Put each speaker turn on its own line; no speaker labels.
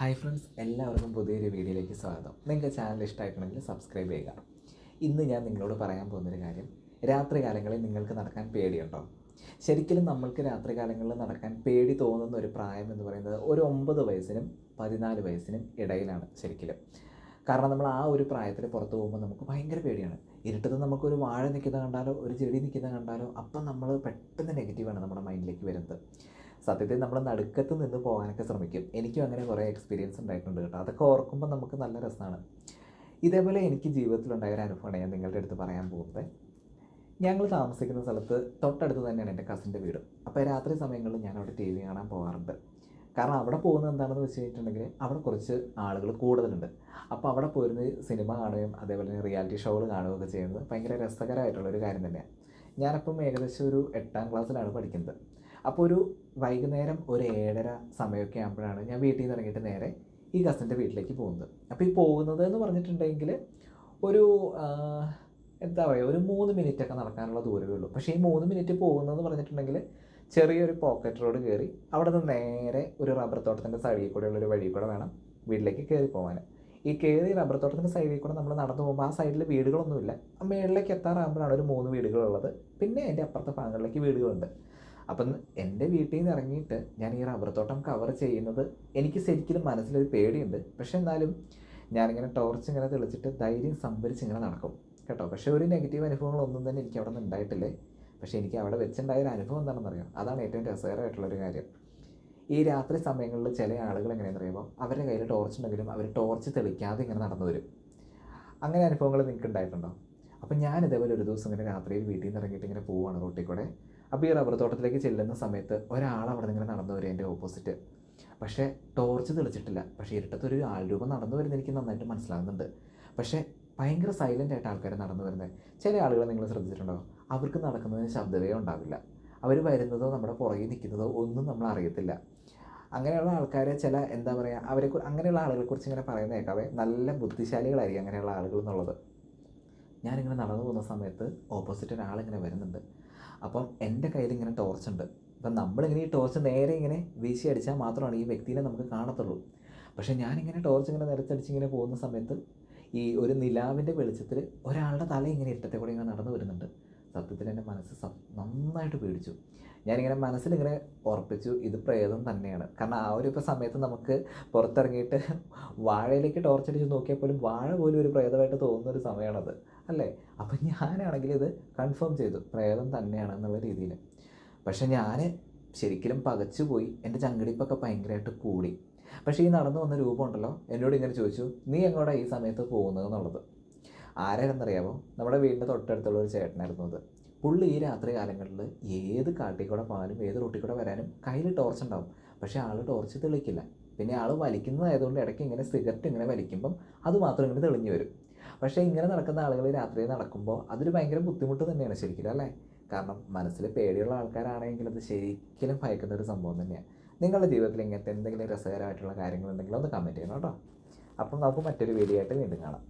Hi friends എല്ലാവർക്കും പുതിയൊരു വീഡിയോയിലേക്ക് സ്വാഗതം. നിങ്ങൾക്ക് ചാനൽ ഇഷ്ടമായിട്ടുണ്ടെങ്കിൽ സബ്സ്ക്രൈബ് ചെയ്യുക. ഇന്ന് ഞാൻ നിങ്ങളോട് പറയാൻ പോകുന്നൊരു കാര്യം രാത്രി കാലങ്ങളിൽ നിങ്ങൾക്ക് നടക്കാൻ പേടിയുണ്ടോ? ശരിക്കും നമ്മൾക്ക് രാത്രി കാലങ്ങളിൽ നടക്കാൻ പേടി തോന്നുന്ന ഒരു പ്രായം എന്ന് പറയുന്നത് ഒരു ഒമ്പത് വയസ്സിനും പതിനാല് വയസ്സിനും ഇടയിലാണ് ശരിക്കും കാരണം നമ്മൾ ആ ഒരു പ്രായത്തിൽ പുറത്തു പോകുമ്പോൾ നമുക്ക് ഭയങ്കര പേടിയാണ്. ഇരുട്ടത്ത് നമുക്കൊരു വാഴ നിൽക്കുന്ന കണ്ടാലോ ഒരു ചെടി നിൽക്കുന്ന കണ്ടാലോ അപ്പം നമ്മൾ പെട്ടെന്ന് നെഗറ്റീവാണ് നമ്മുടെ മൈൻഡിലേക്ക് വരുന്നത്. സത്യത്തിൽ നമ്മൾ നടുക്കത്ത് നിന്ന് പോകാനൊക്കെ ശ്രമിക്കും. എനിക്കും അങ്ങനെ കുറേ എക്സ്പീരിയൻസ് ഉണ്ടായിട്ടുണ്ട് കേട്ടോ. അതൊക്കെ ഓർക്കുമ്പോൾ നമുക്ക് നല്ല രസമാണ് ഇതേപോലെ എനിക്ക് ജീവിതത്തിലുണ്ടായ ഒരു അനുഭവമാണ് ഞാൻ നിങ്ങളുടെ അടുത്ത് പറയാൻ പോകുന്നത്. ഞങ്ങൾ താമസിക്കുന്ന സ്ഥലത്ത് തൊട്ടടുത്ത് തന്നെയാണ് എന്റെ കസിന്റെ വീട്. അപ്പോൾ രാത്രി സമയങ്ങളിൽ ഞാൻ അവിടെ ടി വി കാണാൻ പോകാറുണ്ട്. കാരണം അവിടെ പോകുന്നത് എന്താണെന്ന് വെച്ച് കഴിഞ്ഞിട്ടുണ്ടെങ്കിൽ അവിടെ കുറച്ച് ആളുകൾ കൂടുതലുണ്ട്. അപ്പോൾ അവിടെ പോയിരുന്ന് സിനിമ കാണുകയും അതേപോലെ തന്നെ റിയാലിറ്റി ഷോകൾ കാണുകയൊക്കെ ചെയ്യുന്നത് ഭയങ്കര രസകരമായിട്ടുള്ള ഒരു കാര്യം തന്നെയാണ്. ഞാനപ്പം ഏകദേശം ഒരു എട്ടാം ക്ലാസ്സിലാണ് പഠിക്കുന്നത്. അപ്പോൾ ഒരു വൈകുന്നേരം ഒരു ഏഴര സമയമൊക്കെ ആകുമ്പോഴാണ് ഞാൻ വീട്ടിൽ നിന്ന് ഇറങ്ങിയിട്ട് നേരെ ഈ കസിന്റെ വീട്ടിലേക്ക് പോകുന്നത്. അപ്പോൾ ഈ പോകുന്നത് എന്ന് പറഞ്ഞിട്ടുണ്ടെങ്കിൽ ഒരു എന്താ പറയുക ഒരു മൂന്ന് മിനിറ്റ് ഒക്കെ നടക്കാനുള്ള ദൂരമേ ഉള്ളൂ. പക്ഷേ ഈ മൂന്ന് മിനിറ്റ് പോകുന്നതെന്ന് പറഞ്ഞിട്ടുണ്ടെങ്കിൽ ചെറിയൊരു പോക്കറ്റ് റോഡ് കയറി അവിടെ നിന്ന് നേരെ ഒരു റബ്ബർ തോട്ടത്തിന്റെ സൈഡിൽ കൂടെ ഒരു വഴി കൂടെ വേണം വീട്ടിലേക്ക് കയറി പോകാൻ. ഈ കയറി റബ്ബർ തോട്ടത്തിന്റെ സൈഡിൽ കൂടെ നമ്മൾ നടന്നു പോകുമ്പോൾ ആ സൈഡിൽ വീടുകളൊന്നുമില്ല. മേളിലേക്ക് എത്താറാകുമ്പോഴാണ് ഒരു മൂന്ന് വീടുകളുള്ളത്. പിന്നെ അതിന്റെ അപ്പുറത്തെ ഭാഗങ്ങളിലേക്ക് വീടുകളുണ്ട്. അപ്പം എന്റെ വീട്ടിൽ നിന്ന് ഇറങ്ങിയിട്ട് ഞാൻ ഈ റബ്ബർ തോട്ടം കവർ ചെയ്യുന്നത് എനിക്ക് ശരിക്കും മനസ്സിലൊരു പേടിയുണ്ട്. പക്ഷെ എന്നാലും ഞാനിങ്ങനെ ടോർച്ച് ഇങ്ങനെ തെളിച്ചിട്ട് ധൈര്യം സംഭരിച്ച് ഇങ്ങനെ നടക്കും കേട്ടോ. പക്ഷേ ഒരു നെഗറ്റീവ് അനുഭവങ്ങളൊന്നും തന്നെ എനിക്ക് അവിടെ നിന്ന് ഉണ്ടായിട്ടില്ലേ? പക്ഷേ എനിക്ക് അവിടെ വെച്ചുണ്ടായ ഒരു അനുഭവം എന്താണെന്ന് അറിയാം അതാണ് ഏറ്റവും രസകരമായിട്ടുള്ളൊരു കാര്യം. ഈ രാത്രി സമയങ്ങളിൽ ചില ആളുകൾ എങ്ങനെയാണെന്ന് അറിയുമ്പോൾ അവരുടെ കയ്യിൽ ടോർച്ച് ഉണ്ടെങ്കിലും അവർ ടോർച്ച് തെളിക്കാതെ ഇങ്ങനെ നടന്നു വരും. അങ്ങനെ അനുഭവങ്ങൾ നിങ്ങൾക്ക് ഉണ്ടായിട്ടുണ്ടോ? അപ്പം ഞാൻ ഇതേപോലെ ഒരു ദിവസം ഇങ്ങനെ രാത്രിയിൽ വീട്ടിൽ നിന്ന് ഇറങ്ങിയിട്ട് ഇങ്ങനെ പോവുകയാണ് റോട്ടിൽ കൂടെ അപ്പോൾ ഈ റബ്ബർ തോട്ടത്തിലേക്ക് ചെല്ലുന്ന സമയത്ത് ഒരാൾ അവിടെ ഇങ്ങനെ നടന്നു വരും എന്റെ ഓപ്പോസിറ്റ് പക്ഷേ ടോർച്ച് തെളിച്ചിട്ടില്ല. പക്ഷേ ഇരുട്ടത്തൊരു ആൾരൂപം നടന്നു വരുന്നത് എനിക്ക് നന്നായിട്ട് മനസ്സിലാകുന്നുണ്ട് പക്ഷേ ഭയങ്കര സൈലന്റ് ആയിട്ട് ആൾക്കാർ നടന്നു വരുന്നത് ചില ആളുകൾ നിങ്ങൾ ശ്രദ്ധിച്ചിട്ടുണ്ടോ? അവർക്ക് നടക്കുന്നതിന് ശബ്ദമേ ഉണ്ടാവില്ല. അവർ വരുന്നതോ നമ്മുടെ പുറകിൽ നിൽക്കുന്നതോ ഒന്നും നമ്മൾ അറിയത്തില്ല. അങ്ങനെയുള്ള ആൾക്കാരെ ചില എന്താ പറയുക അവരെ അങ്ങനെയുള്ള ആളുകളെക്കുറിച്ച് ഇങ്ങനെ പറയുന്ന കേൾക്കാവേ നല്ല ബുദ്ധിശാലികളായിരിക്കും അങ്ങനെയുള്ള ആളുകൾ എന്നുള്ളത്. ഞാനിങ്ങനെ നടന്നു പോകുന്ന സമയത്ത് ഓപ്പോസിറ്റ് ഒരാളിങ്ങനെ വരുന്നുണ്ട്. അപ്പം എന്റെ കയ്യിൽ ഇങ്ങനെ ടോർച്ച് ഉണ്ട്. അപ്പം നമ്മളിങ്ങനെ ഈ ടോർച്ച് നേരെ ഇങ്ങനെ വീശി അടിച്ചാൽ മാത്രമാണ് ഈ വ്യക്തിനെ നമുക്ക് കാണത്തുള്ളൂ. പക്ഷേ ഞാനിങ്ങനെ ടോർച്ച് ഇങ്ങനെ നിരത്തടിച്ച് ഇങ്ങനെ പോകുന്ന സമയത്ത് ഈ ഒരു നിലാവിന്റെ വെളിച്ചത്തിൽ ഒരാളുടെ തല ഇങ്ങനെ ഇട്ടത്തെ കൂടെ ഇങ്ങനെ നടന്നു വരുന്നുണ്ട്. സത്യത്തിൽ എന്റെ മനസ്സ് നന്നായിട്ട് പേടിച്ചു. ഞാനിങ്ങനെ മനസ്സിലിങ്ങനെ ഉറപ്പിച്ചു ഇത് പ്രേതം തന്നെയാണ്. കാരണം ആ ഒരു ഇപ്പോൾ സമയത്ത് നമുക്ക് പുറത്തിറങ്ങിയിട്ട് വാഴയിലേക്ക് ടോർച്ചടിച്ച് നോക്കിയാൽ പോലും വാഴ പോലും ഒരു പ്രേതമായിട്ട് തോന്നുന്ന ഒരു സമയമാണത് അല്ലേ? അപ്പം ഞാനാണെങ്കിൽ ഇത് കൺഫേം ചെയ്തു പ്രേതം തന്നെയാണ് എന്നുള്ള രീതിയിൽ. പക്ഷേ ഞാൻ ശരിക്കും പകച്ചുപോയി എന്റെ ചങ്കടിപ്പൊക്കെ ഭയങ്കരമായിട്ട് കൂടി. പക്ഷേ ഈ നടന്നു വന്ന രൂപമുണ്ടല്ലോ എന്നോട് ഇങ്ങനെ ചോദിച്ചു നീ എങ്ങോട്ടാണ് ഈ സമയത്ത് പോകുന്നത്? എന്നുള്ളത്. ആരായിരുന്നറിയാമോ നമ്മുടെ വീടിന്റെ തൊട്ടടുത്തുള്ള ഒരു ചേട്ടനായിരുന്നു അത്. പുള്ളി ഈ രാത്രി കാലങ്ങളിൽ ഏത് കാട്ടിൽ കൂടെ പോകാനും ഏത് റൂട്ടിൽ കൂടെ വരാനും കയ്യിൽ ടോർച്ച് ഉണ്ടാവും. പക്ഷേ ആൾ ടോർച്ച് തെളിക്കില്ല പിന്നെ ആൾ വലിക്കുന്നതായതുകൊണ്ട് ഇടയ്ക്ക് ഇങ്ങനെ സിഗരറ്റ് ഇങ്ങനെ വലിക്കുമ്പം അത് മാത്രം ഇങ്ങനെ തെളിഞ്ഞു വരും. പക്ഷേ ഇങ്ങനെ നടക്കുന്ന ആളുകൾ രാത്രി നടക്കുമ്പോൾ അതൊരു ഭയങ്കര ബുദ്ധിമുട്ട് തന്നെയാണ് ശരിക്കും അല്ലേ? കാരണം മനസ്സിൽ പേടിയുള്ള ആൾക്കാരാണെങ്കിൽ അത് ശരിക്കും ഭയക്കുന്ന ഒരു സംഭവം തന്നെയാണ്. നിങ്ങളുടെ ജീവിതത്തിൽ ഇങ്ങനത്തെ എന്തെങ്കിലും രസകരമായിട്ടുള്ള കാര്യങ്ങളുണ്ടെങ്കിൽ ഒന്ന് കമന്റ് ചെയ്യണം കേട്ടോ. അപ്പം നമുക്ക് മറ്റൊരു വീഡിയോ ആയിട്ട് വീണ്ടും കാണാം.